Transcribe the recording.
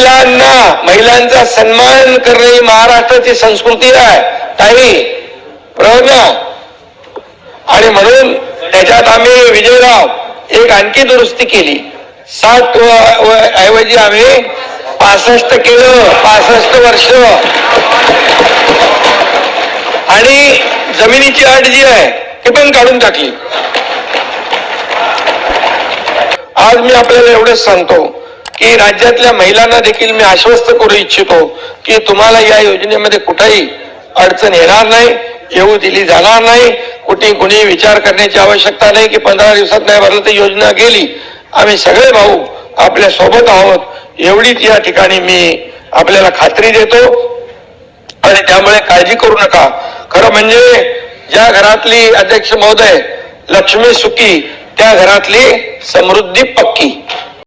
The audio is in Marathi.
महिलांना महिलांचा सन्मान करणे ही महाराष्ट्राची संस्कृती आहे. ताई बरोबर आणि म्हणून त्याच्यात आम्ही विजयराव एक आणखी दुरुस्ती केली. सात ऐवजी आम्ही पासष्ट केलं पासष्ट वर्ष. आणि जमिनीची अट जी आहे ती पण काढून टाकली. आज मी आपल्याला एवढंच सांगतो. की राज्यातल्या महिलांना देखील मी आश्वस्त करू इच्छितो की तुम्हाला या योजनेमध्ये कुठेही अडचण येणार नाही येऊ दिली जाणार नाही कुठे कुणी विचार करण्याची आवश्यकता नाही की पंधरा दिवसात नाही भरलं तर योजना गेली. आम्ही सगळे भाऊ आपल्यासोबत आहोत. एवढीच या ठिकाणी मी आपल्याला खात्री देतो आणि त्यामुळे काळजी करू नका. खरं म्हणजे ज्या घरातली अध्यक्ष महोदय लक्ष्मी सुखी त्या घरातली समृद्धी पक्की.